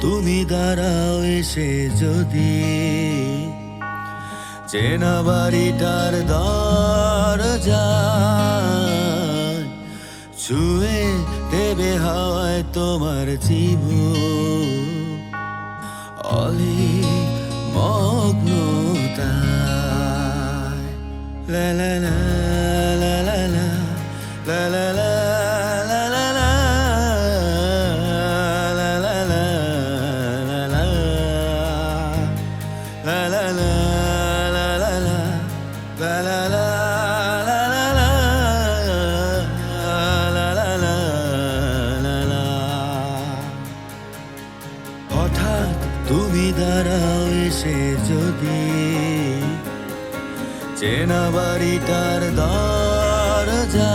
তুমি দাঁড়াও এসে যদি চেনা বাড়িটার দরজা ছুঁয়ে দেবে হাওয়ায় তোমার জীব অলি মগ্নতায়। লা লা লা লা। হঠাৎ তুমি দাঁড়াও এসে যদি চেনা বাড়িটার দরজা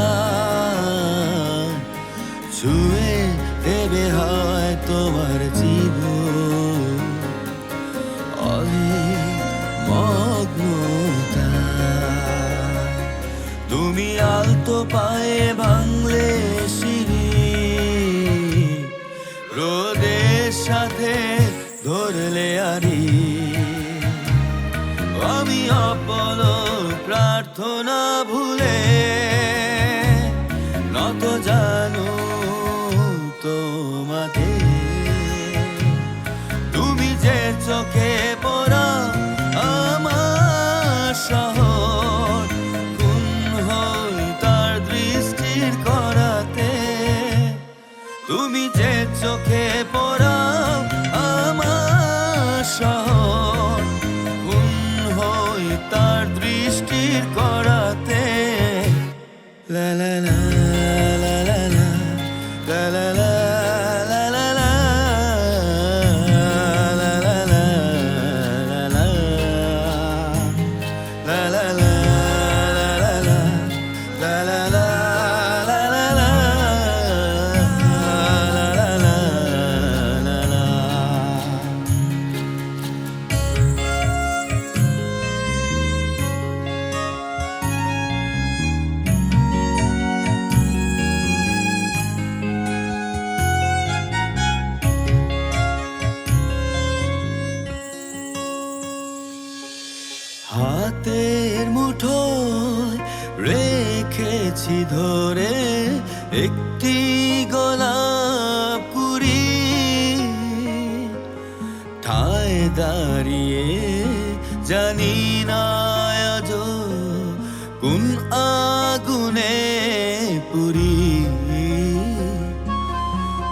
তুমি আলতো পায়ে ভাঙলে সিঁড়ি রোদের সাথে ধরলে আরি। আমি অপল প্রার্থনা ভুলে নত জানো তোমাকে তুমি যে চোখে পড়াও আমার শহর তার হাতের মুঠোয় রেখেছি ধরে একটি গোলাপ কুড়ি। ঠায় দাঁড়িয়ে জানি না কোন আগুনে পুরি।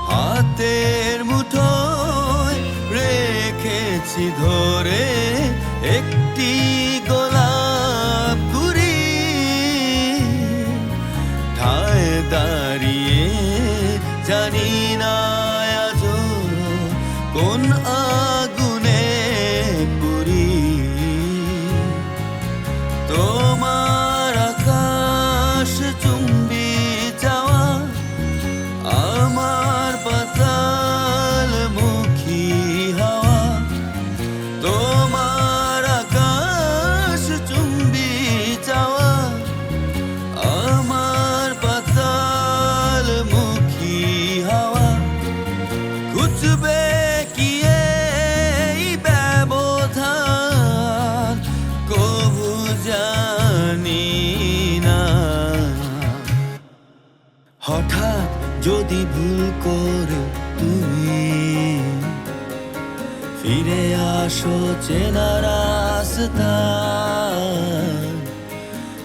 হাতের মুঠোয় রেখেছি ধরে একটি গোলাপ ঘুরি ঠায় দাঁড়িয়ে জানি হঠাৎ যদি ভুল করো তুমি ফিরে আসো চেনা রাস্তা।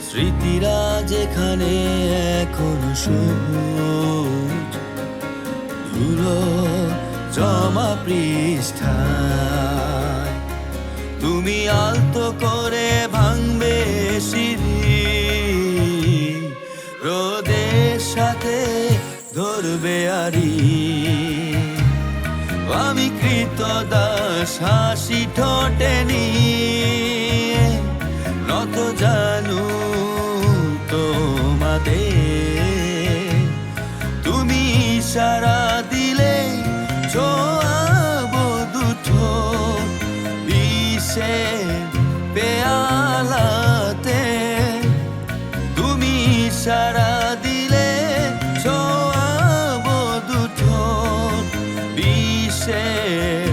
স্মৃতিরা যেখানে এখন সবুজ, ধুলো জমা পৃষ্ঠা তুমি আলতো করে ভাঙবে সিঁড়ি ধরবে আরি। আমি কৃত দাস হাসি ঠোঁটে নিয়ে। নত জানু তোমাদের। তুমি সারা দিলে ছোয়াব দুঠো বিষে পেয়ালাতে। তুমি সারা quer.